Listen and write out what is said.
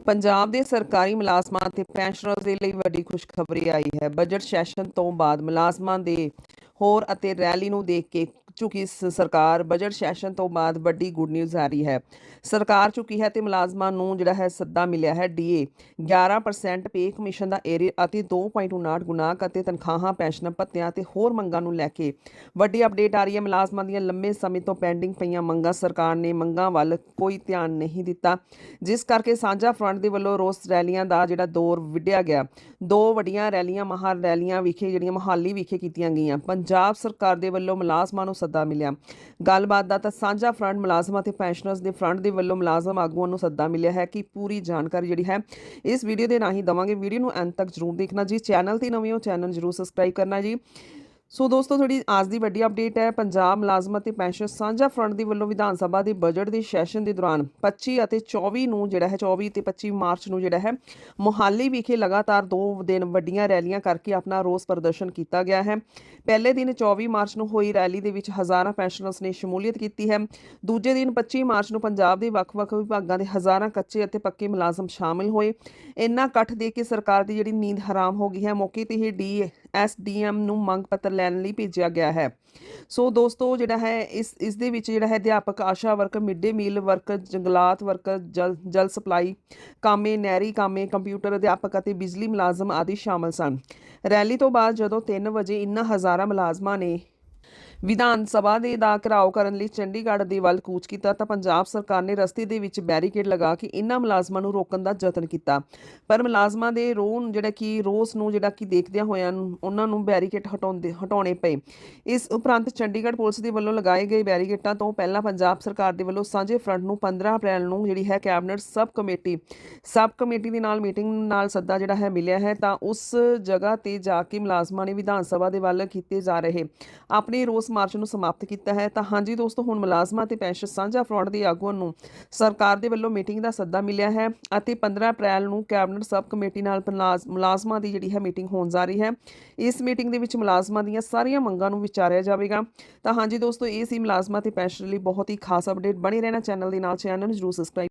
ਪੰਜਾਬ ਦੇ ਸਰਕਾਰੀ ਮੁਲਾਜ਼ਮਾਂ ਤੇ ਪੈਨਸ਼ਨਰਜ਼ ਦੇ ਲਈ ਵੱਡੀ ਖੁਸ਼ਖਬਰੀ ਆਈ ਹੈ। ਬਜਟ ਸੈਸ਼ਨ ਤੋਂ ਬਾਅਦ ਮੁਲਾਜ਼ਮਾਂ ਦੇ ਹੋਰ ਅਤੇ ਰੈਲੀ ਨੂੰ ਦੇਖ ਕੇ ਚੁੱਕੀ ਸ- ਸਰਕਾਰ ਬਜਟ ਸੈਸ਼ਨ ਤੋਂ ਬਾਅਦ ਵੱਡੀ ਗੁੱਡ ਨਿਊਜ਼ ਆ ਰਹੀ ਹੈ। ਸਰਕਾਰ ਚੁੱਕੀ ਹੈ ਤੇ ਮੁਲਾਜ਼ਮਾਂ ਨੂੰ ਜਿਹੜਾ ਹੈ ਸੱਦਾ ਮਿਲਿਆ ਹੈ ਡੀਏ 11% ਪੇ ਕਮਿਸ਼ਨ ਦਾ ਏਰੀਆ ਅਤੇ 2.59 ਗੁਣਾਕ ਅਤੇ ਤਨਖਾਹਾਂ, ਪੈਨਸ਼ਨਾਂ, ਭੱਤਿਆਂ ਤੇ ਹੋਰ ਮੰਗਾਂ ਨੂੰ ਲੈ ਕੇ ਵੱਡੀ ਅਪਡੇਟ ਆ ਰਹੀ ਹੈ। ਮੁਲਾਜ਼ਮਾਂ ਦੀਆਂ ਲੰਮੇ ਸਮੇਂ ਤੋਂ ਪੈਂਡਿੰਗ ਪਈਆਂ ਮੰਗਾਂ ਸਰਕਾਰ ਨੇ ਮੰਗਾਂ ਵੱਲ ਕੋਈ ਧਿਆਨ ਨਹੀਂ ਦਿੱਤਾ। ਜਿਸ ਕਰਕੇ ਸਾਂਝਾ ਫਰੰਟ ਦੇ ਵੱਲੋਂ ਰੋਸ ਰੈਲੀਆਂ ਦਾ ਜਿਹੜਾ ਦੌਰ ਵਿੱਢਿਆ ਗਿਆ। ਦੋ ਵੱਡੀਆਂ ਰੈਲੀਆਂ ਮਹਾ ਰੈਲੀਆਂ ਵਿਖੇ ਜਿਹੜੀਆਂ ਮੋਹਾਲੀ ਵਿਖੇ ਕੀਤੀਆਂ ਗਈਆਂ। ਪੰਜਾਬ ਸਰਕਾਰ ਦੇ ਵੱਲੋਂ ਮੁਲਾਜ਼ਮਾਂ ਨੂੰ ਸੱਦਾ ਮਿਲਿਆ। ਗੱਲਬਾਤ ਦਾ ਤਾਂ ਸਾਂਝਾ ਫਰੰਟ ਮੁਲਾਜ਼ਮਾਂ ਤੇ ਪੈਨਸ਼ਨਰਸ ਦੇ ਫਰੰਟ ਦੇ ਵੱਲੋਂ ਮੁਲਾਜ਼ਮ ਆਗੂਆਂ ਨੂੰ ਸੱਦਾ ਮਿਲਿਆ ਹੈ ਕਿ ਪੂਰੀ ਜਾਣਕਾਰੀ ਜਿਹੜੀ ਹੈ ਇਸ ਵੀਡੀਓ ਦੇ ਰਾਹੀਂ ਦਵਾਂਗੇ। ਵੀਡੀਓ ਨੂੰ ਅੰਤ ਤੱਕ ਜਰੂਰ ਦੇਖਣਾ ਜੀ। ਚੈਨਲ ਤੇ ਨਵੇਂ ਹੋ ਚੈਨਲ ਜਰੂਰ ਸਬਸਕ੍ਰਾਈਬ ਕਰਨਾ ਜੀ। ਸੋ ਦੋਸਤੋ ਥੋੜੀ ਅੱਜ ਦੀ ਵੱਡੀ ਅਪਡੇਟ ਹੈ, ਪੰਜਾਬ ਮੁਲਾਜ਼ਮ ਅਤੇ ਪੈਨਸ਼ਨ ਸਾਂਝਾ ਫਰੰਟ ਦੇ ਵੱਲੋਂ ਵਿਧਾਨ ਸਭਾ ਦੇ ਬਜਟ ਦੇ ਸੈਸ਼ਨ ਦੇ ਦੌਰਾਨ 25 ਅਤੇ 24 ਨੂੰ ਜਿਹੜਾ ਹੈ 24 ਤੇ 25 ਮਾਰਚ ਨੂੰ ਜਿਹੜਾ ਹੈ, ਮੋਹਾਲੀ ਵਿਖੇ ਲਗਾਤਾਰ ਦੋ ਦਿਨ ਵੱਡੀਆਂ ਰੈਲੀਆਂ ਕਰਕੇ ਆਪਣਾ ਰੋਸ ਪ੍ਰਦਰਸ਼ਨ ਕੀਤਾ ਗਿਆ ਹੈ। ਪਹਿਲੇ ਦਿਨ 24 ਮਾਰਚ ਨੂੰ ਹੋਈ ਰੈਲੀ ਦੇ ਵਿੱਚ ਹਜ਼ਾਰਾਂ ਪੈਨਸ਼ਨਰਸ ਨੇ ਸ਼ਮੂਲੀਅਤ ਕੀਤੀ ਹੈ। ਦੂਜੇ ਦਿਨ 25 ਮਾਰਚ ਨੂੰ ਪੰਜਾਬ ਦੇ ਵੱਖ-ਵੱਖ ਵਿਭਾਗਾਂ ਦੇ ਹਜ਼ਾਰਾਂ ਕੱਚੇ ਅਤੇ ਪੱਕੇ ਮੁਲਾਜ਼ਮ ਸ਼ਾਮਿਲ ਹੋਏ। ਇੰਨਾ ਇਕੱਠ ਦੇ ਕੇ ਸਰਕਾਰ ਦੀ ਜਿਹੜੀ ਨੀਂਦ ਹਰਾਮ ਹੋ ਗਈ ਹੈ, ਮੌਕੇ ਤੇ ਹੀ ਡੀ ਐਸਡੀਐਮ ਨੂੰ ਮੰਗ ਪੱਤਰ ਲੈਣ ਲਈ ਭੇਜਿਆ ਗਿਆ ਹੈ। ਸੋ ਦੋਸਤੋ, ਜਿਹੜਾ ਹੈ, ਇਸ ਇਸ ਦੇ ਵਿੱਚ ਜਿਹੜਾ ਹੈ ਅਧਿਆਪਕ, Asha worker, mid day meal worker, ਜੰਗਲਾਤ ਵਰਕਰ, ਜਲ ਜਲ ਸਪਲਾਈ ਕਾਮੇ, ਨਹਿਰੀ ਕਾਮੇ, ਕੰਪਿਊਟਰ ਅਧਿਆਪਕ ਅਤੇ ਬਿਜਲੀ ਮੁਲਾਜ਼ਮ ਆਦਿ ਸ਼ਾਮਲ ਸਨ। ਰੈਲੀ ਤੋਂ ਬਾਅਦ ਜਦੋਂ 3 ਵਜੇ ਇਨ੍ਹਾਂ ਹਜ਼ਾਰਾਂ ਮੁਲਾਜ਼ਮਾਂ ਨੇ ਵਿਧਾਨ ਸਭਾ ਦੇ ਦਾ ਘਰਾਓ ਕਰਨ ਲਈ ਚੰਡੀਗੜ੍ਹ ਦੇ ਵੱਲ ਕੂਚ ਕੀਤਾ ਤਾਂ ਪੰਜਾਬ ਸਰਕਾਰ ਨੇ ਰਸਤੇ ਦੇ ਵਿੱਚ ਬੈਰੀਕੇਡ ਲਗਾ ਕੇ ਇਨ੍ਹਾਂ ਮੁਲਾਜ਼ਮਾਂ ਨੂੰ ਰੋਕਣ ਦਾ ਯਤਨ ਕੀਤਾ। ਪਰ ਮੁਲਾਜ਼ਮਾਂ ਦੇ ਰੋਹ ਜਿਹੜਾ ਕਿ ਰੋਸ ਨੂੰ ਜਿਹੜਾ ਕਿ ਦੇਖਦਿਆਂ ਹੋਇਆਂ ਉਹਨਾਂ ਨੂੰ ਬੈਰੀਕੇਡ ਹਟਾਉਂਦੇ ਹਟਾਉਣੇ ਪਏ। ਇਸ ਉਪਰੰਤ ਚੰਡੀਗੜ੍ਹ ਪੁਲਿਸ ਦੇ ਵੱਲੋਂ ਲਗਾਏ ਗਏ ਬੈਰੀਕੇਟਾਂ ਤੋਂ ਪਹਿਲਾਂ ਪੰਜਾਬ ਸਰਕਾਰ ਦੇ ਵੱਲੋਂ ਸਾਂਝੇ ਫਰੰਟ ਨੂੰ 15 ਅਪ੍ਰੈਲ ਨੂੰ ਜਿਹੜੀ ਹੈ cabinet sub committee sub committee ਦੇ ਨਾਲ ਮੀਟਿੰਗ ਨਾਲ ਸੱਦਾ ਜਿਹੜਾ ਹੈ ਮਿਲਿਆ ਹੈ ਤਾਂ ਉਸ ਜਗ੍ਹਾ ਤੇ ਜਾ ਕੇ ਮੁਲਾਜ਼ਮਾਂ ਨੇ ਵਿਧਾਨ ਸਭਾ ਦੇ ਵੱਲ ਕੀਤੇ ਜਾ ਰਹੇ। ਆਪਣੇ ਰੋਸ ਮਾਰਚ ਨੂੰ ਸਮਾਪਤ ਕੀਤਾ ਹੈ। ਤਾਂ ਹਾਂਜੀ ਦੋਸਤੋ, ਹੁਣ ਮੁਲਾਜ਼ਮਾਂ ਤੇ ਪੈਨਸ਼ਨ ਸਾਂਝਾ ਫਰੰਟ ਦੇ ਆਗੂਆਂ ਨੂੰ ਸਰਕਾਰ ਦੇ ਵੱਲੋਂ ਮੀਟਿੰਗ ਦਾ ਸੱਦਾ ਮਿਲਿਆ ਹੈ ਅਤੇ 15 ਅਪ੍ਰੈਲ ਨੂੰ ਕੈਬਨਿਟ ਸਬ ਕਮੇਟੀ ਨਾਲ ਮੁਲਾਜ਼ਮਾਂ ਦੀ ਜਿਹੜੀ ਹੈ ਮੀਟਿੰਗ ਹੋਣ ਜਾ ਰਹੀ ਹੈ। ਇਸ ਮੀਟਿੰਗ ਦੇ ਵਿੱਚ ਮੁਲਾਜ਼ਮਾਂ ਦੀਆਂ ਸਾਰੀਆਂ ਮੰਗਾਂ ਨੂੰ ਵਿਚਾਰਿਆ ਜਾਵੇਗਾ। ਤਾਂ ਹਾਂਜੀ ਦੋਸਤੋ, ਇਹ ਸੀ ਮੁਲਾਜ਼ਮਾਂ ਤੇ ਪੈਨਸ਼ਨ ਲਈ ਬਹੁਤ ਹੀ ਖਾਸ ਅਪਡੇਟ। ਬਣੇ ਰਹਿਣਾ ਚੈਨਲ ਦੇ ਨਾਲ, ਚੈਨਲ ਨੂੰ ਜਰੂਰ ਸਬਸਕ੍ਰਾਈਬ